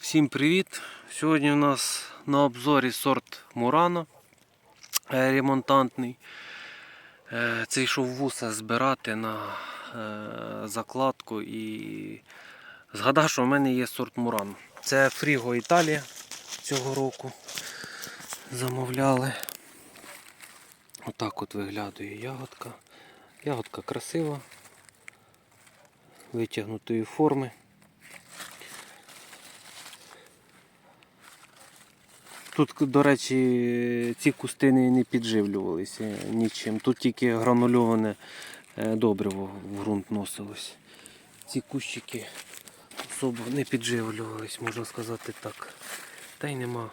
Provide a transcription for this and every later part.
Всім привіт! Сьогодні у нас на обзорі сорт Мурано е, ремонтантний. Е, Це йшов вуса збирати на е, закладку і згадав, що в мене є сорт Мурано. Це Фріго Італія цього року замовляли. Отак от виглядає ягодка. Ягодка красива, витягнутої форми. Тут, до речі, ці кустини не підживлювалися нічим. Тут тільки гранульоване е, добриво в ґрунт носилось. Ці кущики особо не підживлювались, можна сказати так. Та й нема,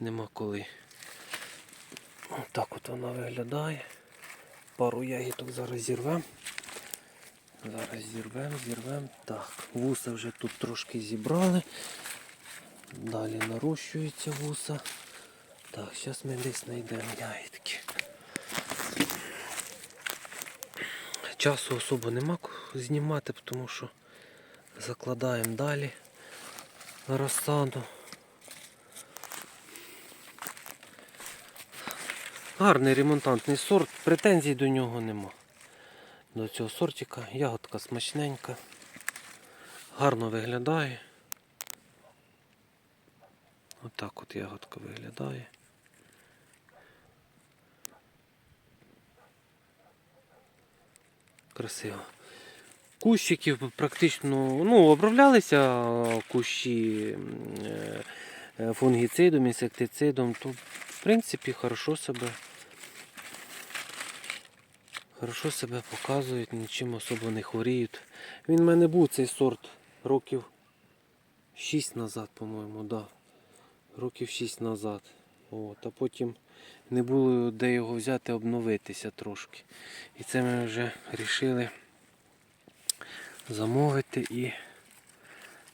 нема коли. Отак от вона виглядає. Пару ягідок зараз зірвемо. Зараз зірвемо, зірвемо. Так, вуса вже тут трошки зібрали. Далі нарощується вуса. Так, зараз ми десь знайдемо ягідки. Часу особо нема знімати, тому що закладаємо далі розсаду. Гарний ремонтантний сорт, претензій до нього нема. До цього сортика ягодка смачненька, гарно виглядає. Отак от ягодка виглядає. Красиво. Кущиків практично ну, оброблялися кущі е, е, фунгіцидом, інсектицидом, то в принципі хорошо себе, хорошо себе показують, нічим особо не хворіють. Він в мене був цей сорт років 6 назад, по-моєму, да років 6 назад. От, а потім не було де його взяти, обновитися трошки. І це ми вже вирішили замовити і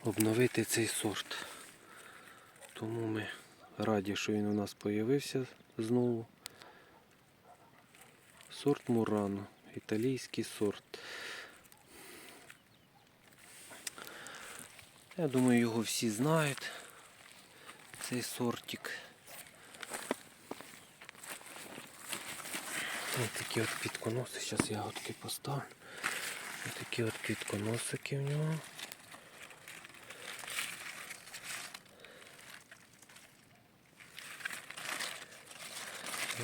обновити цей сорт. Тому ми раді, що він у нас з'явився знову. Сорт Мурано, італійський сорт. Я думаю, його всі знають цей сортик. Ось такі от квітконоси, зараз ягодки поставлю. Ось такі от квітконосики в нього.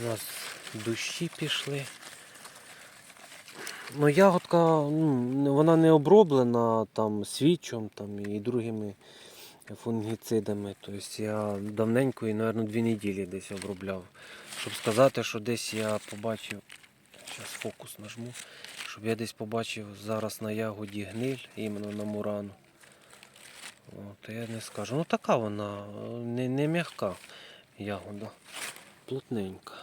У нас дощі пішли. Ну, ягодка, ну, вона не оброблена там свічом там, і другими фунгіцидами. Тобто я давненько і, мабуть, дві неділі десь обробляв. Щоб сказати, що десь я побачив, зараз фокус нажму, щоб я десь побачив зараз на ягоді гниль, іменно на мурану. От, я не скажу. Ну така вона, не, не м'яка ягода, плотненька.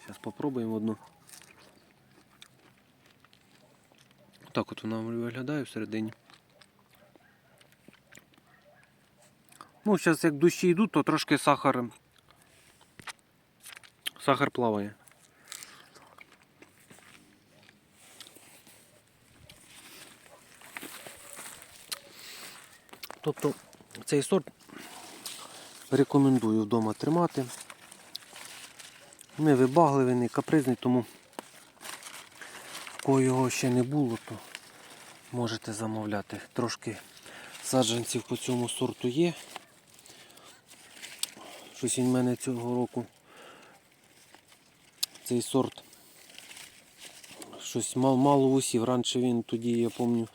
Зараз спробуємо одну. Так от вона виглядає всередині. Ну, зараз як дощі йдуть, то трошки сахар. Сахар плаває. Тобто цей сорт рекомендую вдома тримати. Не вибагливий, не капризний, тому кого його ще не було, то можете замовляти. Трошки саджанців по цьому сорту є. Щось він в мене цього року цей сорт щось мало, мало вусів. Раніше він тоді, я пам'ятаю,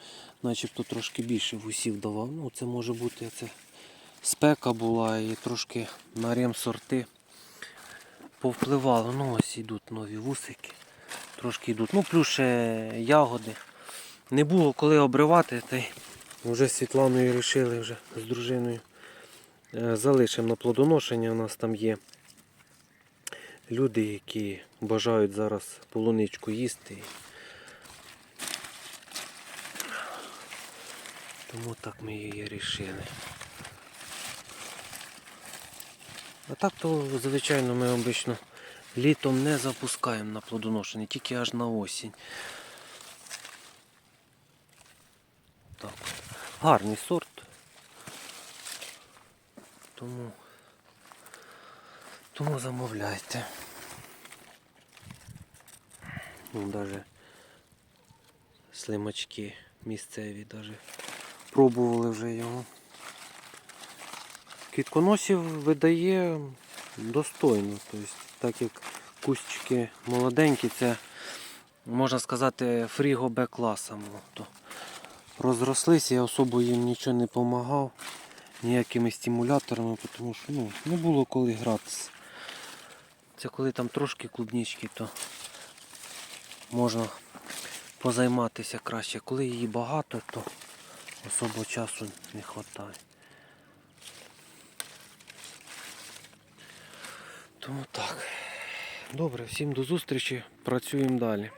начебто трошки більше вусів давав. Ну це може бути це спека була і трошки на ремсорти повпливало. Ну ось йдуть нові вусики. Трошки йдуть. Ну плюс ще ягоди. Не було коли обривати, та й вже з Світланою вирішили вже з дружиною. Е, Залишимо на плодоношення. У нас там є люди, які бажають зараз полуничку їсти. Тому так ми її вирішили. А так то, звичайно, ми обично літом не запускаємо на плодоношення, тільки аж на осінь. Так. Гарний сорт. Тому, тому замовляйте. Ну, даже слимачки місцеві даже пробували вже його. Квітконосів видає достойно. Тобто, так як кущики молоденькі, це можна сказати фріго Б класа. Розрослися, я особо їм нічого не допомагав ніякими стимуляторами, тому що ну, не було коли гратися. Це коли там трошки клубнички, то можна позайматися краще. Коли її багато, то особо часу не вистачає. Тому так. Добре, всім до зустрічі. Працюємо далі.